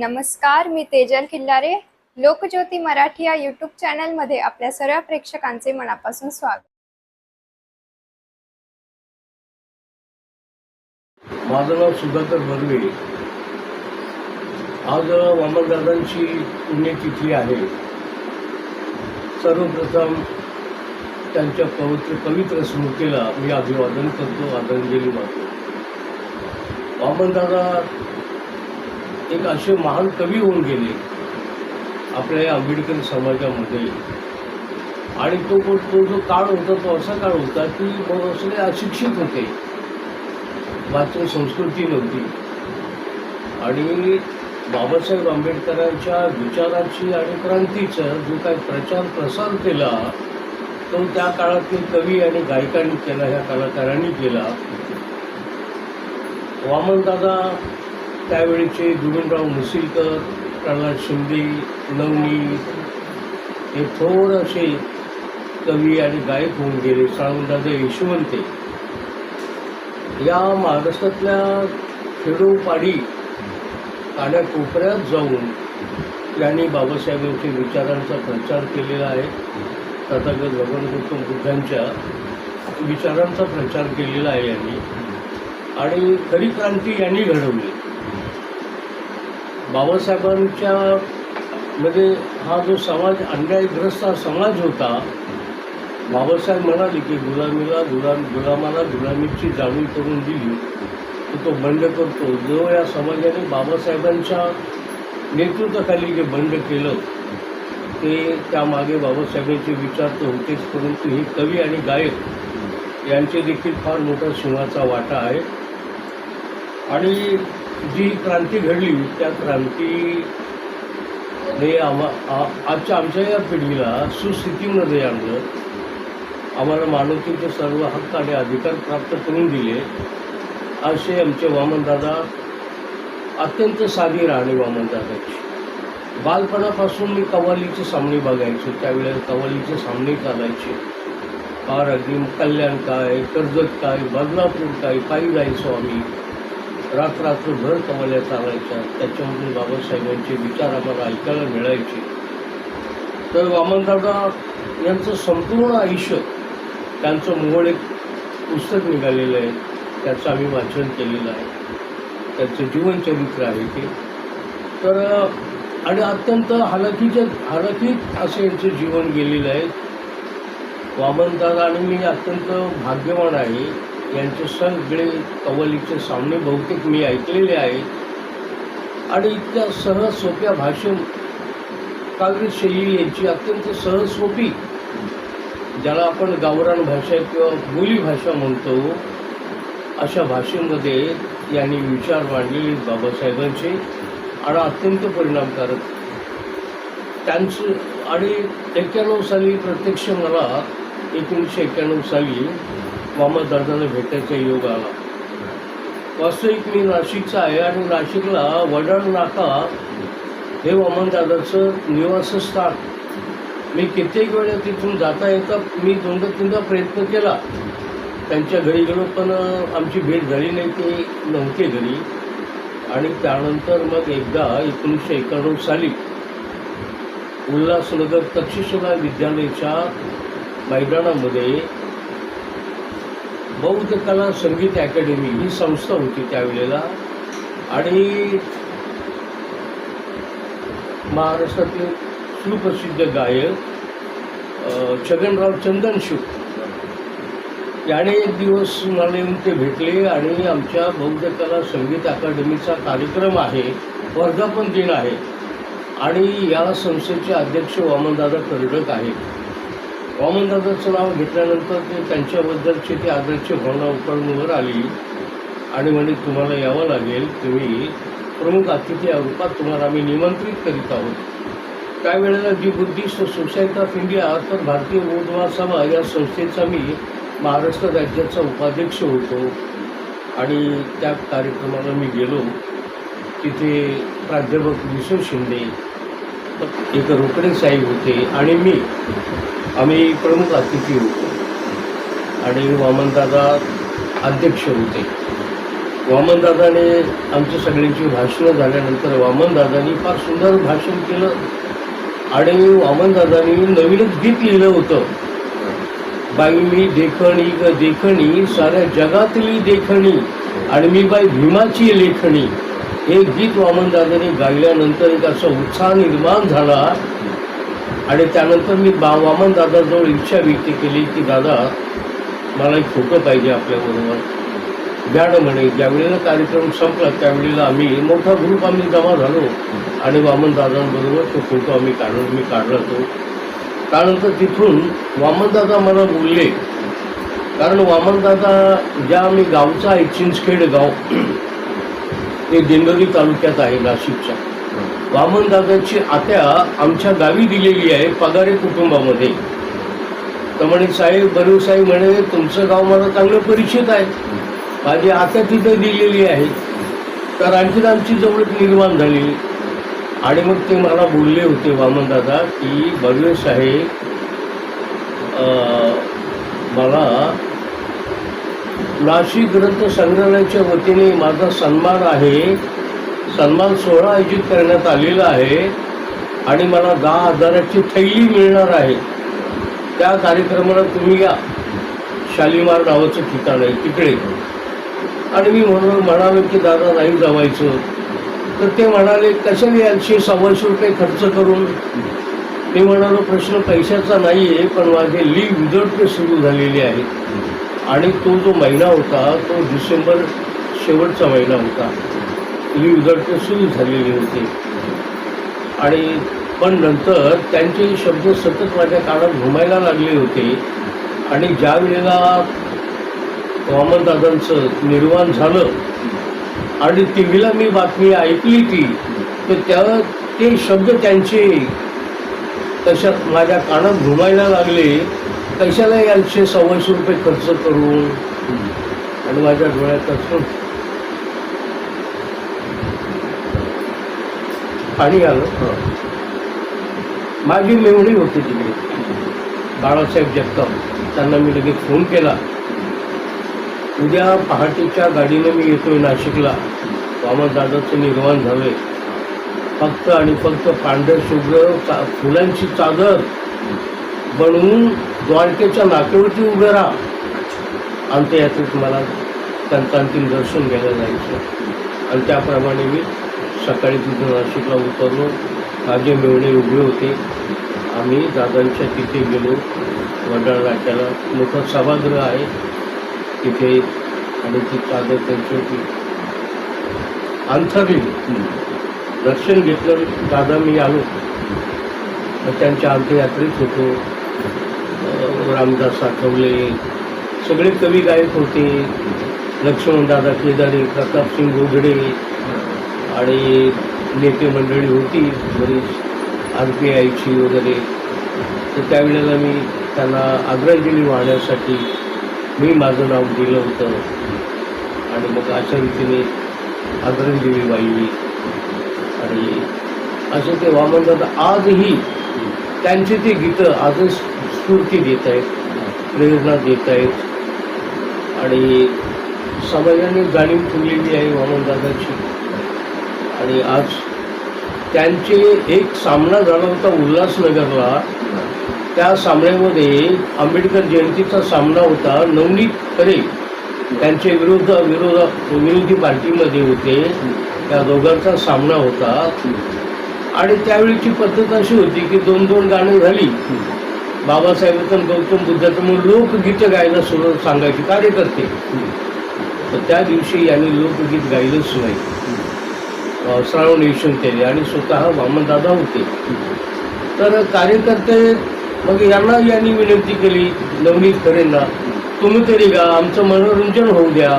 नमस्कार मी तेजल किल्लारे लोकज्योती मराठी या यूट्यूब चॅनलमध्ये आपल्या सर्व प्रेक्षकांचे मनापासून स्वागत. माझं नाव सुधाकर बर्वे. आज वामनदादांची पुण्यतिथी आहे. सर्वप्रथम त्यांच्या पवित्र पवित्र स्मृतीला मी अभिवादन करतो आदरांजली वाहतो. वामनदादा एक असे महान कवी होऊन गेले. आपल्या या आंबेडकर समाजामध्ये. आणि तो तो जो काळ होता तो असा काळ होता की सगळे अशिक्षित होते. वाचन संस्कृती नव्हती. आणि बाबासाहेब आंबेडकरांच्या विचाराची आणि क्रांतीचा जो काही प्रचार प्रसार केला तो त्या काळातील कवी आणि गायकांनी केला ह्या कलाकारांनी केला. वामनदादा त्यावेळीचे गोविंदराव मुसिलकर प्रल्हाद शिंदे नवनी हे थोडसे कवी आणि गायक होऊन गेले. साळुंदादा यशवंते. या महाराष्ट्रातल्या खेडोपाडी काड्याकोपऱ्यात जाऊन यांनी बाबासाहेबांच्या विचारांचा प्रचार केलेला आहे. तथागत भगवान गौतम बुद्धांच्या विचारांचा प्रचार केलेला आहे यांनी. आणि खरी क्रांती यांनी घडवली. बाबासाहेबांच्या मध्ये हा जो समाज अन्यायग्रस्त समाज होता बाबासाहेब म्हणाले की गुलामीला गुलाम गुलामाला गुलामीची जाणीव करून दिली. तर तो बंड करतो. जो या समाजाने बाबासाहेबांच्या नेतृत्वाखाली जे बंड केलं ते त्यामागे बाबासाहेबांचे विचार तर होतेच परंतु हे कवी आणि गायक यांचे देखील फार मोठा सिंहाचा वाटा आहे. आणि जी क्रांती घडली त्या क्रांती हे आम्हा आ- आजच्या आमच्या या पिढीला सुस्थितीमध्ये आणलं. आम्हाला मानवतेचे सर्व हक्क आणि अधिकार प्राप्त करून दिले. असे आमचे वामनदादा अत्यंत साधी राहणे वामनदादाची बालपणापासून मी कव्वालीचे सामने बघायचो. त्यावेळेला कव्वालीचे सामने चालायचे. फार अगदी कल्याण काय कर्जत काय बदलापूर काय पायी जायचो आम्ही. रात्र रात्रभर कवाल्या चालायच्या त्याच्यामधून बाबासाहेबांचे विचार आम्हाला ऐकायला मिळायचे. तर वामनदादा यांचं संपूर्ण आयुष्य त्यांचं मोहळ एक पुस्तक निघालेलं आहे. त्याचं आम्ही वाचन केलेलं आहे. त्यांचं जीवनचरित्र आहे ते. तर आणि अत्यंत हालाकीच्या हालाकीत असं यांचं जीवन गेलेलं आहे. वामनदादा आणि मी अत्यंत भाग्यवान आहे. यांचे सगळे कवलीचे सामने बहुतेक मी ऐकलेले आहेत. आणि इतक्या सहज सोप्या भाषण काव्यशैली यांची अत्यंत सहज सोपी ज्याला आपण गावरान भाषा किंवा बोली भाषा म्हणतो अशा भाषेमध्ये यांनी विचार मांडलेले बाबासाहेबांचे आणि अत्यंत परिणामकारक. त्यांचं आणि एक्क्याण्णव साली प्रत्यक्ष मला एकोणीसशे एक्क्याण्णव साली वामनदादांना भेटायचा योग आला. वास्तविक मी नाशिकचा आहे आणि नाशिकला वडाळ नाका हे वामनदादाचं निवासस्थान. मी कित्येक वेळा तिथून जाता येता मी दोनदा तीनदा प्रयत्न केला. त्यांच्या घरी गेलो पण आमची भेट झाली नाही ते नव्हते घरी. आणि त्यानंतर मग एकदा एकोणीसशे एकाण्णव साली उल्हासनगर तक्षशिला विद्यालयाच्या मैदानामध्ये बौद्ध कला संगीत अकॅडमी ही संस्था होती त्यावेळेला. आणि महाराष्ट्रातील सुप्रसिद्ध गायक छगनराव चंदनशिव याने एक दिवस मला येऊन ते भेटले आणि आमच्या बौद्ध कला संगीत अकादमीचा कार्यक्रम आहे वर्धापन दिन आहे. आणि या संस्थेचे अध्यक्ष वामनदादा कर्डक आहेत. वामनदादाचं नाव घेतल्यानंतर ते त्यांच्याबद्दलची ती आदर्श भावना उकळूनवर आली. आणि म्हणे तुम्हाला यावं लागेल. तुम्ही प्रमुख अतिथी या रूपात तुम्हाला आम्ही निमंत्रित करीत आहोत. त्यावेळेला जी बुद्धिस्ट सोसायटी ऑफ इंडिया तर भारतीय बौद्ध समाज या संस्थेचा मी महाराष्ट्र राज्याचा उपाध्यक्ष होतो. आणि त्या कार्यक्रमाला मी गेलो. तिथे प्राध्यापक विश्व शिंदे एक रोकडे साहेब होते आणि मी आम्ही प्रमुख अतिथी होतो. आणि वामनदादा अध्यक्ष होते. वामनदादाने आमच्या सगळ्यांची भाषणं झाल्यानंतर वामनदादानी फार सुंदर भाषण केलं आणि वामनदादानी नवीनच गीत लिहिलं होतं. बाई मी देखणी ग देखणी साऱ्या जगातली देखणी आणि मी बाई भीमाची लेखणी. हे गीत वामनदादांनी गायल्यानंतर एक असा उत्साह निर्माण झाला. आणि त्यानंतर मी बा वामनदादाजवळ इच्छा व्यक्त केली की दादा मला एक फोटो पाहिजे आपल्याबरोबर मॅडम म्हणे ज्यावेळेला कार्यक्रम संपला त्यावेळेला आम्ही मोठा ग्रुप आम्ही जमा झालो आणि वामनदादांबरोबर तो फोटो आम्ही काढून मी काढला तो. त्यानंतर तिथून वामनदादा मला बोलले. कारण वामनदादा ज्या आम्ही गावचा आहे चिंचखेड गाव ते दिंडोरी तालुक्यात आहे नाशिकच्या. वामनदादाची आत्या आमच्या गावी दिलेली आहे पगारे कुटुंबामध्ये. तर म्हणे साहेब बरू साहेब म्हणे तुमचं गाव मला चांगलं परिचित आहे. माझी आत्या तिथे दिलेली आहे. तर आणखीन आमची जवळ निर्माण झाली आणि मग ते मला बोलले होते वामनदादा की बरवे साहेब मला नाशिक ग्रंथ संग्रहालयाच्या वतीने माझा सन्मान आहे. सन्मान सोहळा आयोजित करण्यात आलेला आहे आणि मला दहा हजाराची थैली मिळणार आहे. त्या कार्यक्रमाला तुम्ही या. शालिमार नावाचं ठिकाण आहे तिकडे. आणि मी म्हणून म्हणालो की दादा नाही जमायचं. तर ते म्हणाले कशाने याची सव्वाशे रुपये खर्च करून? मी म्हणालो प्रश्न पैशाचा नाही आहे पण माझे लीग विदर्भ सुरू झालेली आहे. आणि तो जो महिना होता तो डिसेंबर शेवटचा महिना होता. ही विदर्भ सुरू झालेली होती. आणि पण नंतर त्यांचे शब्द सतत माझ्या कानात घुमायला लागले होते. आणि ज्या वेळेला वामनदादांचं निर्माण झालं आणि टी व्हीला मी बातमी ऐकली ती तर त्या ते शब्द त्यांचे तशा माझ्या कानात घुमायला लागले. कशाला यांचे सव्वाशे रुपये खर्च करून आणि माझ्या डोळ्यात असं पाणी आलं. माझी मेवणी होती तिकडे बाळासाहेब जगताप. त्यांना मी लगेच फोन केला. उद्या पहाटेच्या गाडीनं मी येतोय नाशिकला. वामनदादाचं निर्माण झालंय. फक्त आणि फक्त पांढर शुभ्र चा फुलांची चादर बनवून द्वारकेच्या नाक्यावरती उभे राहा. आणि ते तुम्हाला मला त्यांचं अंतिम दर्शन घ्यायला जायचं. आणि त्याप्रमाणे मी सकाळी तिथून नाशिकला उतरलो. माझे मेवणे उभे होते. आम्ही दादांच्या तिथे गेलो. वडाळ नाट्याला मोठं सभागृह आहे. तिथे आणि ती दादा त्यांची होती. अंथरली. दर्शन घेतलं. दादा मी आलो. त्यांच्या अंत्ययात्रेत होतो. रामदास आठवले सगळे कवी गायक होते. लक्ष्मणदादा केदारे प्रतापसिंग गोगडे आणि नेते मंडळी होती. बरीच आर पी आयची वगैरे. तर त्यावेळेला मी त्यांना आदरांजली वाहण्यासाठी मी माझं नाव दिलं होतं. आणि मग अशा रीतीने आदरांजली वाहिली. आणि असं ते वामनदादा आजही त्यांची ती गीतं आजच स्फूर्ती देत आहेत प्रेरणा देत आहेत. आणि समाजाने जाणीव ठेवलेली आहे वामनदादाची आणि आज त्यांचे एक सामना झाला होता उल्हासनगरला त्या सामन्यामध्ये आंबेडकर जयंतीचा सामना होता. नवनीत खरे त्यांचे विरोध विरोध विरोधी पार्टीमध्ये होते. त्या दोघांचा सामना होता. आणि त्यावेळीची पद्धत अशी होती की दोन दोन गाणी झाली. बाबासाहेबांचं गौतम बुद्धाचं म्हणून लोकगीतं गायला सुरू सांगायचे कार्यकर्ते. तर त्या दिवशी यांनी लोकगीत गायलंच नाही श्रावण येशन केले आणि स्वतः वामनदादा होते. तर कार्यकर्ते मग यांना यांनी विनंती केली नवनीत खरेंना तुम्ही तरी गा आमचं मनोरंजन होऊ द्या.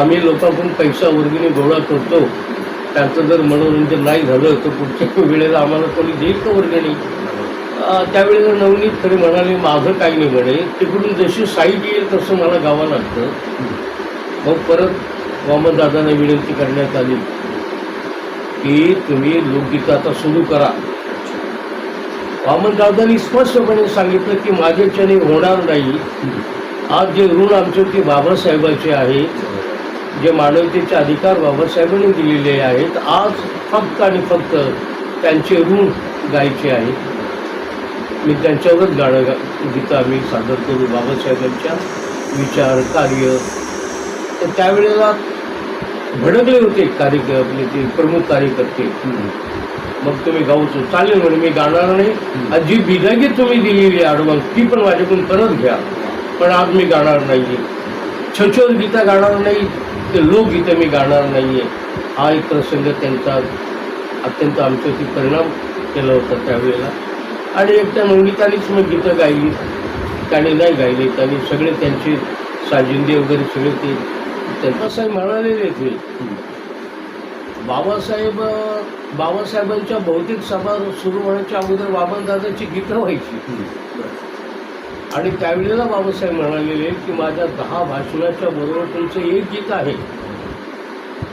आम्ही लोकांकडून पैसा वर्गणी गोळा करतो. त्यांचं जर मनोरंजन नाही झालं तर पुढच्या वेळेला आम्हाला कोणी देईल का वर्गणी त्यावेळेला नवनीत खरे म्हणाले माझं काही नाही म्हणे तिकडून जशी साईट येईल तसं मला गावं लागतं मग परत वामनदादांना विनंती करण्यात आली की तुम्ही लोकगीत आता सुरू करा. वामनदादांनी स्पष्टपणे सांगितलं की माझ्याच्याने होणार नाही. आज जे ऋण आमचे ते बाबासाहेबाचे आहे जे मानवतेचे अधिकार बाबासाहेबांनी दिलेले आहेत. आज फक्त आणि फक्त त्यांचे ऋण गायचे आहेत. मी त्यांच्यावर गाणं गा गीतं आम्ही सादर करू बाबासाहेबांच्या विचार कार्य. तर त्यावेळेला भडकले होते कार्य आपले ते प्रमुख कार्यकर्ते. मग तुम्ही गाऊच चालेल म्हणे मी गाणार नाही. आणि जी बिदागी तुम्ही दिलेली ॲडव्हान्स ती पण माझ्याकडून परत घ्या. पण आज मी गाणार नाही छछोर गीतं गाणार नाही ते लोकगीतं मी गाणार नाही आहे हा एक प्रसंग त्यांचा अत्यंत आमच्यावरती परिणाम केला होता त्यावेळेला. आणि एक त्या नवनीतानीच मग गीतं गायली त्याने नाही गायले त्यांनी सगळे त्यांचे साजिंदे वगैरे सगळे ते बाबासाहेब म्हणालेले ते. बाबासाहेब बाबासाहेबांच्या भौतिक सभा सुरू होण्याच्या अगोदर बाबांदादाची गीतं व्हायची. आणि त्यावेळेला बाबासाहेब म्हणालेले की माझ्या दहा भाषणाच्या बरोबर तुमचं एक गीत आहे.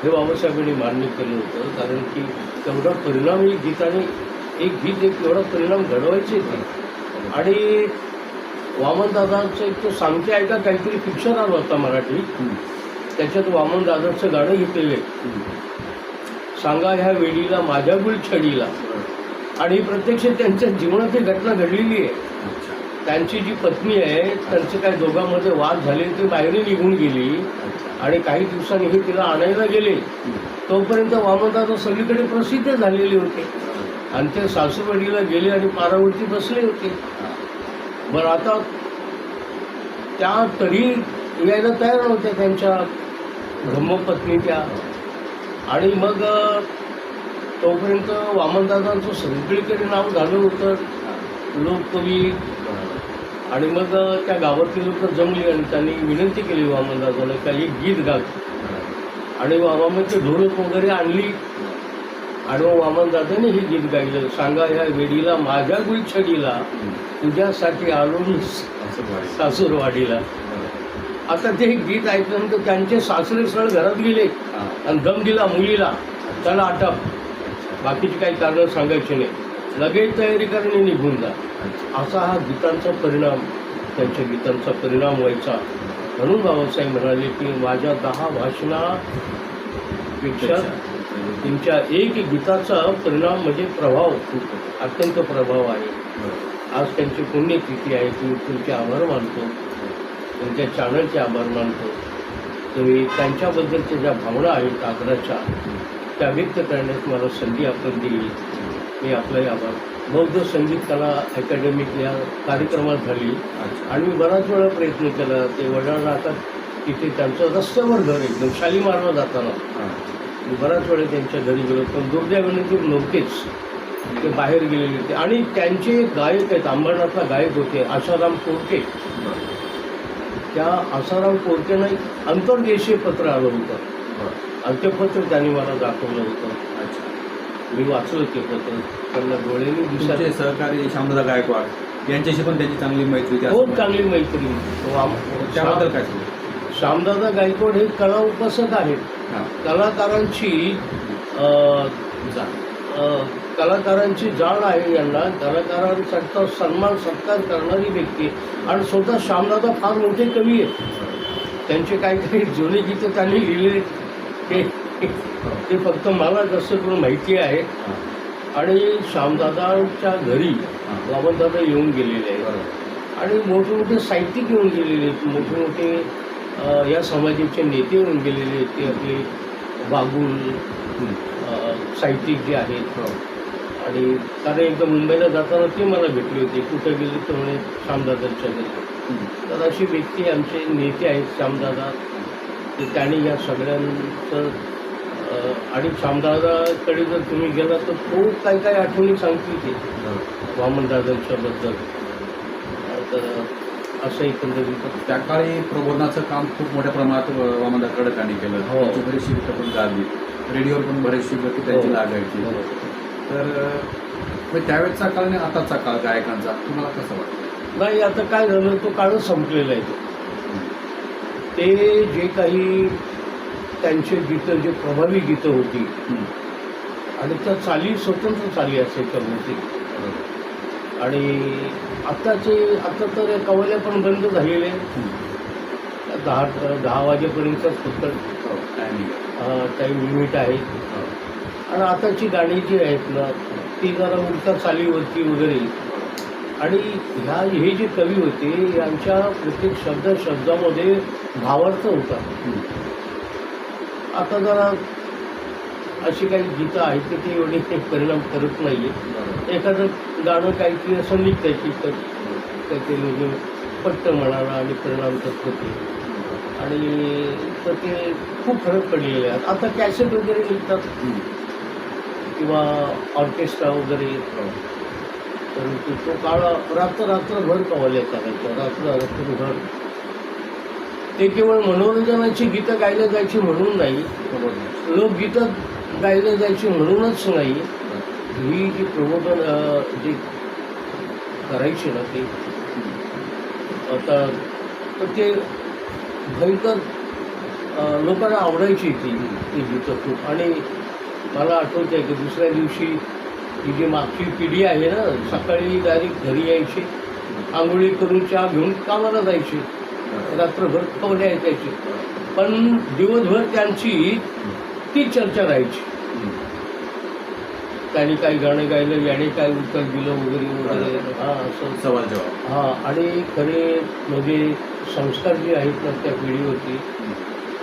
हे बाबासाहेबांनी मान्य केलं होतं कारण की तेवढा परिणाम ही गीताने एक गीत एक एवढा परिणाम घडवायचे ते. आणि वामनदादांचं एक तो सांगते ऐका काहीतरी पिक्चर आलं होता मराठी. त्याच्यात वामनदादांचं गाणं घेतलेलं आहे. सांगा ह्या वेळीला माझ्या गुल छडीला आणि प्रत्यक्ष त्यांच्या जीवनात ही घटना घडलेली आहे. त्यांची जी पत्नी आहे त्यांचे काय दोघांमध्ये वाद झाले ती बाहेर निघून गेली. आणि काही दिवसांनी हे तिला आणायला गेले. तोपर्यंत वामनदादा सगळीकडे प्रसिद्ध झालेले होते. आणि ते सासूरवाडीला गेले आणि पारावरती बसले होते. बरं आता त्या तरी यायला तयार नव्हत्या त्यांच्या ब्रह्मपत्नी त्या आणि मग तोपर्यंत वामनदादांचं सगळीकडे नाव झालं होतं. लोककवी आणि मग त्या गावातली लोक जमली आणि त्यांनी विनंती केली वामनदादाला काही गीत गा आणि वामामध्ये ढोलक वगैरे आणली. आणि मग वामनदादाने हे गीत गायलं. सांगा ह्या वेडीला माझ्या गुलछडीला तुझ्यासाठी आलो सासूरवाडीला. आता ते गीत ऐकल्यानंतर त्यांचे सासरे सरळ घरात गेले. आणि दम दिला मुलीला. त्याला आटप. बाकीची काही कारणं सांगायची नाही. लगेच तयारी करणे निघून जा. असा हा गीतांचा परिणाम त्यांच्या गीतांचा परिणाम व्हायचा. म्हणून बाबासाहेब म्हणाले की माझ्या दहा भाषणापेक्षा तुमच्या एक गीताचा परिणाम म्हणजे प्रभाव अत्यंत प्रभाव आहे. आज त्यांची पुण्यतिथी आहे. तुम्ही तुमचे आभार मानतो. तुमच्या चॅनलचे आभार मानतो. तुम्ही त्यांच्याबद्दलच्या ज्या भावना आहेत आग्राच्या त्या व्यक्त करण्यास मला संधी आपण दिली. मी आपलाही आभार बौद्ध संगीत कला अकॅडमिक या कार्यक्रमात झाली. आणि मी बराच वेळा प्रयत्न केला. ते वडाळ राहतात तिथे त्यांचं रस्त्यावर घर एकदम शालीमारला जाताना. मी बराच वेळा त्यांच्या घरी गेलो पण दुर्दैवाने ते नव्हतेच ते बाहेर गेलेले होते. आणि त्यांचे गायक आहेत अंबरनाथला गायक होते आशाराम कोरके. त्या आसाराम कोरकेनं एक अंतर्देशीय पत्र आलं होतं. आणि ते पत्र त्यांनी मला दाखवलं होतं. मी वाचलं ते पत्र. त्यांना डोळ्यांनी दिसत सहकारी श्यामदादा गायकवाड यांच्याशी पण त्यांची चांगली मैत्री खूप म्हणतात. चांगली मैत्री वाम- त्याबद्दल काय श्यामदादा गायकवाड हे कला उपासक आहेत. कलाकारांची कलाकारांची जाण आहे यांना. कलाकारांचा सन्मान सत्कार करणारी व्यक्ती. आणि स्वतः श्यामदादा फार मोठे कवी आहेत. त्यांचे काही काही जुने गीतं त्यांनी लिहिले. ते ते फक्त मला जसं करून माहिती आहे. आणि श्यामदादांच्या घरी वामनदादा येऊन गेलेले आहेत. आणि मोठे मोठे साहित्यिक येऊन गेलेले आहेत. मोठे मोठे या समाजाचे नेते येऊन गेलेले ते आपले बागुल साहित्यिक जे आहेत. आणि कारण एकदा मुंबईला जाताना ते मला भेटले होते. कुठं गेले तर म्हणे श्यामदादांच्या घरी. तर अशी व्यक्ती आमचे नेते आहेत श्यामदादा. तर त्यांनी या सगळ्यांचं आणि श्यामदादाकडे जर तुम्ही गेला तर खूप काही काही आठवणी सांगतील ते. वामनदादांच्याबद्दल. तर असं एकंदरीत त्या काळी प्रबोधनाचं काम खूप मोठ्या प्रमाणात वामनदाकडे त्यांनी केलं. हो. त्यांची बरीचशी गीतं पण गाजली रेडिओवर पण बरेचशी गती त्यांची हो. लागायची. तर मग त्यावेळेचा काळ आणि आताचा काळ गायकांचा तुम्हाला कसं वाटतं? नाही आता काय झालं तो काळच संपलेला आहे. तो. ते जे काही त्यांचे गीतं जे प्रभावी गीतं होती आणि त्या चाली स्वतंत्र चाली असायच्या बहुतेक आणि आत्ताचे आता तर कवल्या पण बंद झालेले आहेत. दहा दहा वाजेपर्यंतच फक्त टाईम लिमिट आहे. आणि आताची गाणी जी आहेत ना ती जरा उलटा चालीवरती वगैरे. आणि ह्या हे जे कवी होते यांच्या प्रत्येक शब्द शब्दामध्ये भावार्थ होता. आता जरा अशी काही गीतं आहेत की ती एवढे काही परिणाम करत नाही एखादं गाणं काहीतरी असं की तर काहीतरी म्हणजे पट्ट म्हणाला आणि परिणाम करत होते आणि तर ते खूप फरक पडलेले आहेत. आता कॅसेट वगैरे निघतात. किंवा ऑर्केस्ट्रा वगैरे. परंतु तो काळ रात्र रात्रभर कवाले करायचा रात्र रात्रभर ते केवळ मनोरंजनाची गीतं गायलं जायची म्हणून नाही. लोकगीतं गायलं जायची म्हणूनच नाही. ही जी प्रबोधन जे जी करायची ना ते आता तर ते भयंकर लोकांना आवडायची ती ती गीतं खूप आणि मला आठवत आहे की दुसऱ्या दिवशी ही जी मागची पिढी आहे ना सकाळी डायरेक्ट घरी यायची आंघोळी करून चहा घेऊन कामाला जायची रात्रभर कवड्या ऐकायची पण दिवसभर त्यांची ती चर्चा राहायची. त्यांनी काही गाणं गायलं याने काय उत्तर दिलं वगैरे वगैरे. हा असं सवाल जवाब. हा आणि खरे म्हणजे संस्कार जे आहेत ना त्या पिढीवरती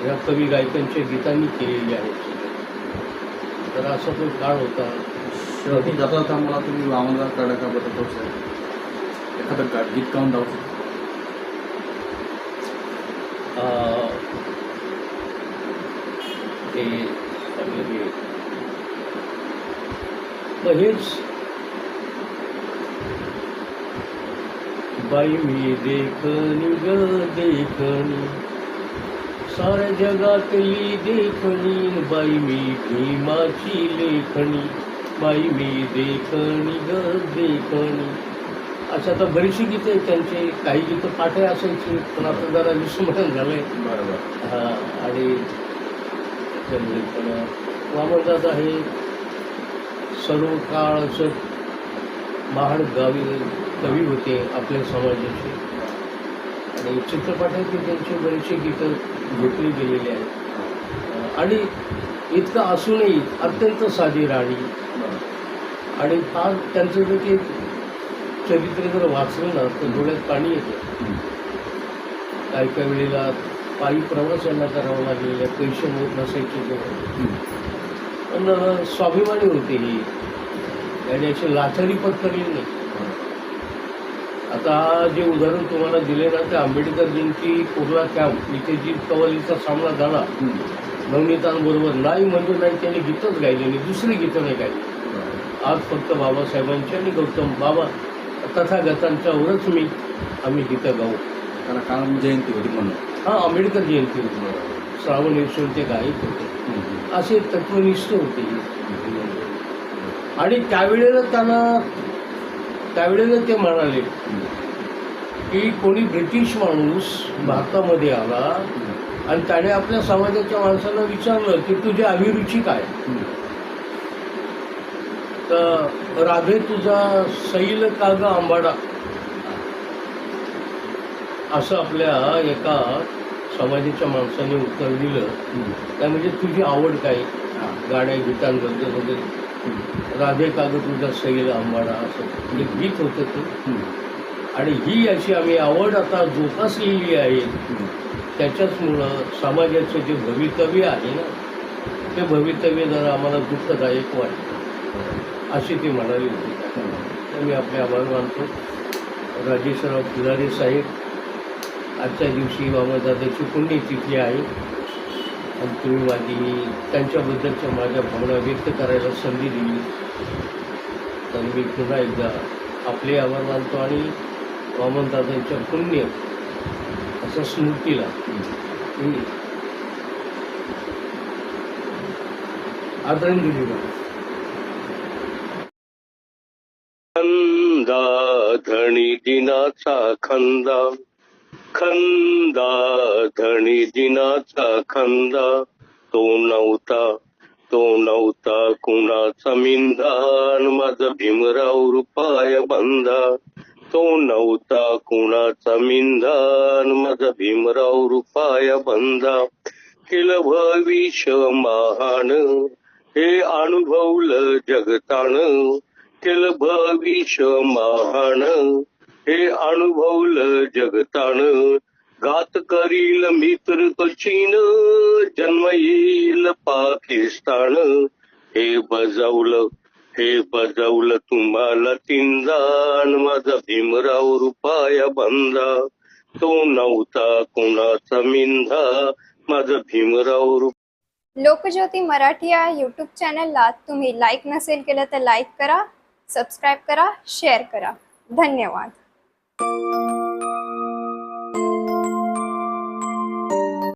या कवी गायकांच्या गीतांनी केलेले आहेत. तर असा तो काळ होता. शेवटी जाता जाता मला तुम्ही वामनराव कर्डकाबद्दल थोडंसं एखादं गीत गाऊन जाऊ ते हेच बाई मी देखणी ग देखणी साऱ्या जगातली देखणी बाई मी भीमाची लेखणी बाई मी देखणी ग देखणी अशा आता बरीचशी गीतं आहेत त्यांचे काही गीतं पाठे असायची पण आता जरा विस्मरण झालंय. बरोबर. हा आणि त्यामुळे पण वामनदादा हे सर्व काळाचं महाड गावी कवी होते आपल्या समाजाचे. आणि चित्रपटातही त्यांची बरीचशी गीतं घेतली गेलेली आहेत. आणि इतकं असूनही अत्यंत साधी राणी. आणि फार त्यांचं जर ते चरित्र जर वाचलं ना तर डोळ्यात पाणी येतं. काही काही वेळेला पायी प्रवास यांना करावा लागलेला पैसे होत नसायचे तेव्हा पण स्वाभिमानी होते ही. आणि अशी लाचारी पत्करली नाही. आता जे उदाहरण तुम्हाला दिले ना ते आंबेडकरजींची कुर्ला कॅम्प इथे जी कवालीचा सामना झाला नवनीतांबरोबर नाही म्हणजे नाही त्यांनी गीतच गायले नाही दुसरी गीतं नाही गायली. आज फक्त बाबासाहेबांची आणि गौतम बाबा तथागतांच्यावरच मी आम्ही गीतं गाऊ. कारण काल जयंती होती म्हणून. हा आंबेडकर जयंती होती. श्रावण ते गायक होते. असे तत्वनिष्ठ होते. आणि त्यावेळेला त्यांना त्यावेळेला ते म्हणाले की कोणी ब्रिटिश माणूस भारतामध्ये आला आणि त्याने आपल्या समाजाच्या माणसांना विचारलं की तुझी अभिरुची काय? तर राधे तुझा सैल काग आंबाडा. असं आपल्या एका समाजाच्या माणसाने उत्तर दिलं. त्यामध्ये तुझी आवड काय? गाण्या गीतांबद्दल वगैरे राधे काग तुझा सैल आंबाडा असं. एक गीत होतं ते. आणि ही अशी आम्ही आवड आता जोपासलेली आहे. त्याच्याचमुळं समाजाचं जे भवितव्य आहे ना ते भवितव्य जरा आम्हाला दुःखदायक वाटतं. अशी ती म्हणाली. होती तर मी आपले आभार मानतो. राजेशराव फुलारे साहेब आजच्या दिवशी वामनदादाची पुण्यतिथी आहे. आणि तुम्ही माझी त्यांच्याबद्दलच्या माझ्या भावना व्यक्त करायला संधी दिली. तर मी पुन्हा एकदा आपले आभार मानतो आणि वामनदादांच्या पुण्य असं स्मृतीला आदरांजली खंदा धणी दिनाचा खंदा. खंदा धणी दिनाचा खंदा. तो नव्हता तो नव्हता कुणाचा मिंदान. माझा भीमराव रुपाय बंदा. तो नव्हता कुणाचा मिंदान. माझा भीमराव रुपाय बंदा. केलं भविष्य महान हे अनुभवलं जगतान. केलं भविष्य महान हे अनुभवलं जगतान. गात करील मित्र कचीन चीन जन्म येईल पाकिस्तान. हे बजावलं हे बजावलं तुम्हाला तिंदान माझा भीमराव रुपाया बंदा. तो नव्हता कोणाचा मिंधा माझा भीमराव रुप लोकज्योती मराठी या यूट्यूब चॅनलला तुम्ही लाईक नसेल केलं तर लाईक करा सबस्क्राईब करा शेअर करा. धन्यवाद. Música